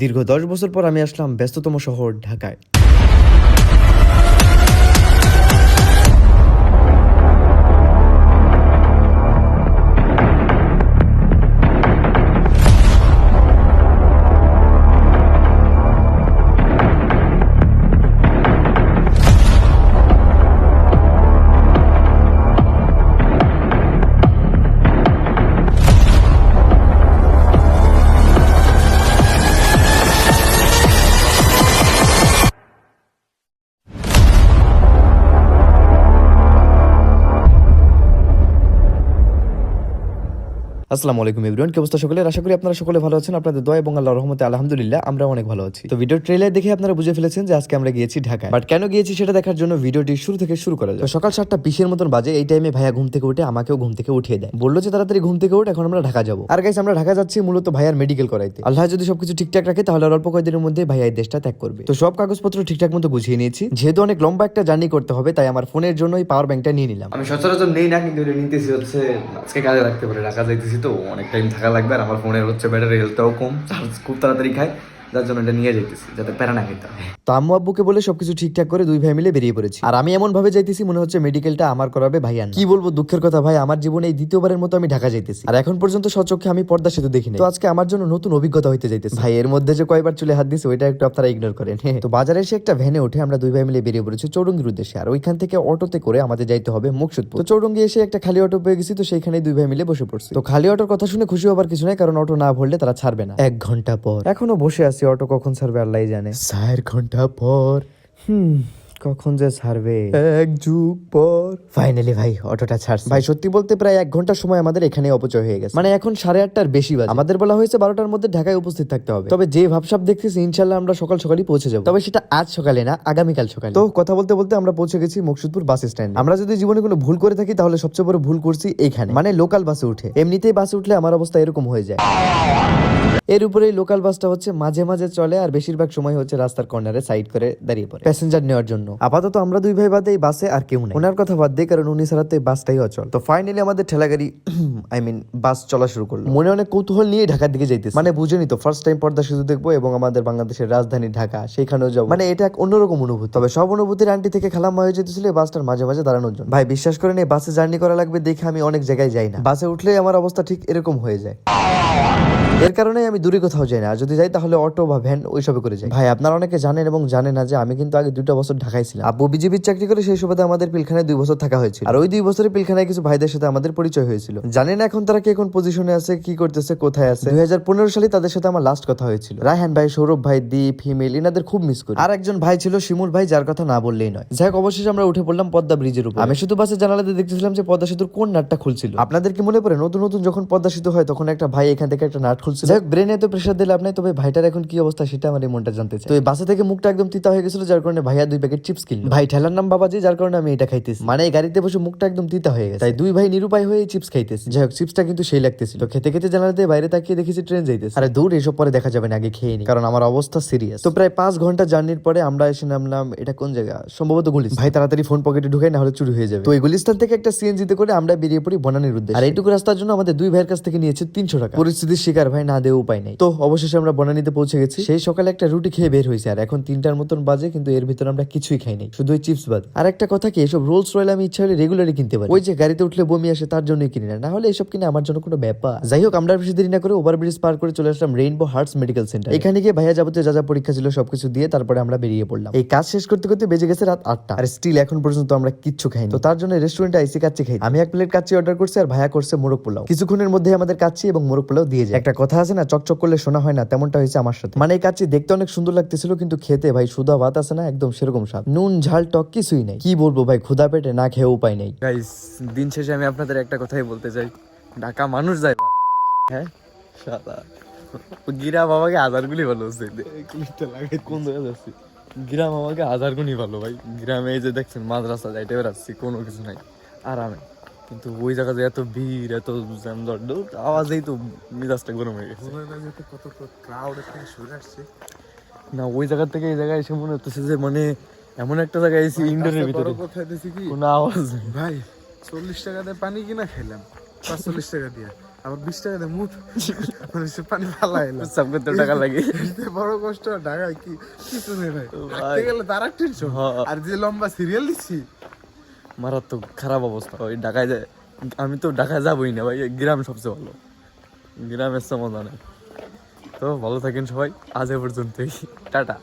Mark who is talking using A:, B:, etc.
A: দীর্ঘ দশ বছর পর আমি আসলাম ব্যস্ততম শহর ঢাকায়। আসসালামু আলাইকুম এভরিওয়ান কি অবস্থা সকলের? আশা করি আপনারা সকলে ভালো আছেন। আপনাদের দয়া এবং আল্লাহর রহমতে আলহামদুলিল্লাহ আমরা অনেক ভালো আছি। তো ভিডিও ট্রেলার দেখে আপনারা বুঝে ফেলেছেন যে আজকে আমরা গিয়েছি ঢাকায়। বাট কেন গিয়েছি সেটা দেখার জন্য ভিডিওটি শুরু থেকে শুরু করা যায় সকাল সাতটা বিশের মতন বাজে, এই টাইমে ভাইয়া ঘুম থেকে উঠে আমাকেও ঘুম থেকে উঠিয়ে দেয়। বলল যে তাড়াতাড়ি ঘুম থেকে উঠে, এখন আমরা ঢাকা যাব। আর গাইস আমরা ঢাকা যাচ্ছি মূলত ভাইয়ার মেডিকেল করাইতে। আল্লাহ যদি সবকিছু ঠিকঠাক রাখে, তাহলে অল্প কয়েকদিনের মধ্যে ভাইয়া এই দেশটা ত্যাগ করবে। তো সব কাগজপত্র ঠিকঠাক মতো গুছিয়ে নিয়েছি। যেহেতু অনেক লম্বা একটা জার্নি করতে হবে, তাই আমার ফোনের জন্য এই পাওয়ার ব্যাংকটা নিয়ে নিলাম।
B: আমি সচরাচর নেই না, কিন্তু নিতেছি হচ্ছে, আজকে কাজে রাখতে পারে, ঢাকা যাইতেছি। তো অনেক টাইম থাকা লাগবে আর আমার ফোনের হচ্ছে ব্যাটারি হেলথটাও কম। চার্জ খুব তাড়াতাড়ি খায় যার জন্য এটা নিয়ে যাইতেছি, যাতে প্যারা না খেতে
A: তো আম্মু আব্বুকে বলে সবকিছু ঠিকঠাক করে দুই ভাই মিলে বেরিয়ে পড়েছি। আর আমি এমন ভাবে যাইতেছি, মনে হচ্ছে মেডিকেলটা আমার করাবে ভাইয়ান কি বলব দুঃখের কথা ভাই, আমার জীবনে এই দ্বিতীয়বারের মতো আমি ঢাকা যাইতেছি। আর এখন পর্যন্ত সচক্ষে আমি পর্দা সেতু দেখিনি। তো আজকে আমার জন্য নতুন অভিজ্ঞতা হইতে যাইতেছে। ভাই, এর মধ্যে যে কয়বার চুলে হাত দিছে, ওইটা একটু আপনারা ইগনোর করেন। তো বাজারে এসে একটা ভ্যানে উঠে আমরা দুই ভাই মিলে বেরিয়ে পড়েছি চৌরঙ্গির উদ্দেশ্যে। আর ওইখান থেকে অটোতে করে আমাদের যাইতে হবে মুকসুদপুর। তো চৌরঙ্গি এসে একটা খালি অটো পেয়ে গেছি, তো সেইখানে দুই ভাই মিলে বসে পড়ছি। তো খালি অটোর কথা শুনে খুশি হবার কিছু নাই, কারণ অটো না ভরলে তারা ছাড়বে না। এক ঘণ্টা পর। এখনও বসে আছি। অটো কখন ছাড়বে আল্লাহ জানে। চার ঘণ্টা পর। হুম কখন যে ছাড়বে। এক যুগ পর। ফাইনালি ভাই অটোটা ছাড়ছে। ভাই সত্যি বলতে প্রায় এক ঘণ্টা সময় আমাদের এখানে অপচয় হয়ে গেছে। মানে এখন সাড়ে আটটার বেশি বাজে। আমাদের বলা হয়েছে বারোটার মধ্যে ঢাকায় উপস্থিত থাকতে হবে। তবে যে ভাবসাব দেখতেছি ইনশাল্লাহ আমরা সকাল সকালই পৌঁছে যাব। তবে সেটা আজ সকালে না আগামীকাল সকালে। তো কথা বলতে বলতে আমরা পৌঁছে গেছি মুকসুদপুর বাস স্ট্যান্ড। আমরা যদি জীবনে কোনো ভুল করে থাকি তাহলে সবচেয়ে বড় ভুল করছি এইখানে মানে লোকাল বাসে উঠে। এমনিতেই বাসে উঠলে আমার অবস্থা এরকম হয়ে যায়। এর উপরে লোকাল বাসটা হচ্ছে মাঝে মাঝে চলে আর বেশিরভাগ সময় হচ্ছে রাস্তার কর্নারে সাইড করে দাঁড়িয়ে পড়ে। প্যাসেঞ্জার নেওয়ার জন্য। আপাতত আমরা দুই ভাই বাদে এই বাসে আর কেউ নেই। ওনার কথা বাদ দিয়ে কারণ উনি ছাড়া তো এই বাসটাই অচল। তো ফাইনালি আমাদের ঠেলাগাড়ি আই মিন বাস চলা শুরু করল। মনে অনেক কৌতূহল নিয়ে ঢাকার দিকে যাইতেছে। মানে বুঝেনি তো ফার্স্ট টাইম পর্দা শুধু দেখব এবং আমাদের বাংলাদেশের রাজধানী ঢাকা, সেখানেও যাব। মানে এটা এক অন্যরকম অনুভূতি। তবে সব অনুভূতির আন্টি থেকে খালাম হয়ে যেতেছিল এই বাসটার মাঝে মাঝে দাঁড়ানোর জন্য। ভাই, বিশ্বাস করেন এই বাসে জার্নি করা লাগবে দেখে আমি অনেক জায়গায় যাই না। বাসে উঠলেই আমার অবস্থা ঠিক এরকম হয়ে যায়। এর কারণে আমি দূরে কোথাও যাই না। যদি যাই তাহলে অটো বা ভ্যান ওইসবে করে যাই। ভাই আপনারা অনেকে জানেন এবং জানেন না যে আমি কিন্তু আগে দুটো বছর ঢাকায় ছিলাম। আব্বু বিজেপির চাকরি করে সেই সুবাদে আমাদের পিলখানায় দুই বছর থাকা হয়েছিল। আর ওই দুই বছরের পিলখানায় কিছু ভাইদের সাথে আমাদের পরিচয় হয়েছিল। জানেন এখন তারা কে কোন পজিশনে আছে কি করতেছে কোথায় আছে। দুই হাজার পনেরো সালে তাদের সাথে আমার লাস্ট কথা হয়েছিল। রায়হান ভাই সৌরভ ভাই দীপ হিমেল এনাদের খুব মিস করি। আর একজন ভাই ছিল শিমুল ভাই যার কথা না বললেই নয়। যাই হোক অবশেষে আমরা উঠে পড়লাম পদ্মা ব্রিজের উপর। আমি শুধু বাসে জানালাতে দেখতেছিলাম যে পদ্মা সেতুর কোন নাটটা খুলছিল। আপনাদের কি মনে পড়ে নতুন নতুন যখন পদ্মা সেতু হয় তখন একটা ভাই এখান থেকে একটা নাট খুলছিল। যাই ব্রেনে তো প্রেশার দিলে আপনি তবে ভাইটার এখন কি অবস্থা সেটা আমার এই মনটা জানতে চাই। তো এই বাসা থেকে মুখটা একদম তিতা হয়ে গেছিল যার কারণে ভাইয়া দুই প্যাকেট চিপস কিনল। ভাই ঠেলার নাম বাবাজি যার কারণে আমি এটা খাইতেছি। মানে এই গাড়িতে বসে মুখটা একদম তিতা হয়ে গেছে। তাই দুই ভাই নিরুপায় হয়ে চিপস খাইতেছি। যাই হোক চিপসটা কিন্তু সেই লাগতেছিল। খেতে খেতে জানালাতে বাইরে তাকিয়ে দেখেছি ট্রেন যাইতেছে। আরে দূর এসব পরে দেখা যাবে না আগে খেয়ে নি। কারণ আমার অবস্থা সিরিয়াস তো প্রায় পাঁচ ঘণ্টা জার্নির পরে আমরা এসে নামলাম এটা কোন জায়গা? সম্ভবত গুলিস ভাই তাড়াতাড়ি ফোন পকেটে ঢুকাই না হলে চুরি হয়ে যাবে। তো এই গুলিস্তান থেকে একটা সিএনজিতে করে আমরা বেরিয়ে পড়ি বনানির উদ্দেশ্যে। আর এইটুকু রাস্তার জন্য আমাদের দুই ভাইয়ের কাছ থেকে নিয়েছে তিনশো টাকা। পরিস্থিতির শিকার ভাই না দেওয়া উপায় নেই। তো অবশেষে আমরা বনানিতে পৌঁছে গেছি। সেই সকালে একটা রুটি খেয়ে বের হয়েছে আর এখন তিনটার মতন বাজে, কিন্তু এর ভিতরে আমরা কিছুই খাই নাই। শুধু চিপস বাদ। আর একটা কথা কি, এসব রোলস রয়েল আমি ইচ্ছা হলে রেগুলারই কিনতে পারি। ওই যে গাড়িতে উঠলে বমি আসে, তার জন্যই কিনি না। না হলে এসব কিনে আমার জন্য কোনো ব্যাপার। যাই হোক, আমরা বেশি দেরি না করে ওভার ব্রিজ পার করে চলে আসলাম রেইনবো হার্টস মেডিকেল সেন্টার এখানে গিয়ে ভাইয়া যাবতীয় যা যা পরীক্ষা ছিল সবকিছু দিয়ে তারপরে আমরা বেরিয়ে পড়লাম। এই কাজ শেষ করতে করতে বেজে গেছে রাত আটটা। আর স্টিল এখন পর্যন্ত আমরা কিচ্ছু খাইনি। তো তার জন্য রেস্টুরেন্টে আইসি কাচ্চি খাই। আমি এক প্লেট কাচ্চি অর্ডার করছি আর ভাইয়া করছে মোরগ পোলাও। কিছুক্ষণের মধ্যে আমাদের কাচ্চি এবং মোরগ পোলাও দিয়ে যায়। একটা কথা আছে না চকচক করলে শোনা হয় না তেমনটা হয়েছে আমার সাথে। মানে এই কাচ্চি দেখতে অনেক সুন্দর লাগতেছিল কিন্তু খেতে ভাই সুদা ভাত আছে না একদম সেরকম স্বাদ। নুন ঝাল টক কিছুই নেই। কি বলব ভাই ক্ষুদা পেটে না খেয়ে উপায় নেই।
B: গাইস দিন শেষে আমি আপনাদের একটা কথাই বলতে চাই। ঢাকা মানুষ যায় হ্যাঁ? সাদা গিরা বাবাকে হাজার গুলি ভালো লাগাই কোন জায়গায় যাচ্ছি? গ্রাম আমাকে হাজার গুণই ভালো ভাই। গ্রামে এই যে দেখছেন মাঝ রাস্তা যাইতে বেড়াচ্ছি কোনো কিছু নাই। আরামে। কিন্তু ওই জায়গাতে এত ভিড় এত জ্যামজট আওয়াজেই তো মিজাজটা গরম হয়ে গেছে।
C: কত ক্রাউড এখানে সরে আসছে।
B: না ওই জায়গা থেকে এই জায়গায় এসে মনে হচ্ছে যে মানে এমন একটা জায়গায় এসে ইন্ডোরের ভিতরে।
C: কি?
B: কোনো আওয়াজ
C: ভাই চল্লিশ টাকা দিয়ে পানি কিনা খেলাম? পাঁচচল্লিশ টাকা দিয়ে। আবার বিশ টাকা দিয়ে মুঠ মানে সে পানি ফালাই না
B: সব করতে টাকা লাগে।
C: বড় কষ্ট ঢাকায় কি কিছু নেই? ভাই। গেলে তার টেনশন।
B: হ্যাঁ।
C: আর যে লম্বা সিরিয়াল দিচ্ছি
B: মারাত্মক খারাপ অবস্থা। ওই ঢাকায় যায় আমি তো ঢাকায় যাবোই না, ভাই, গ্রাম সবচেয়ে ভালো। গ্রামের সমাধানে। তো ভালো থাকেন সবাই, আজ এ পর্যন্তই। টাটা।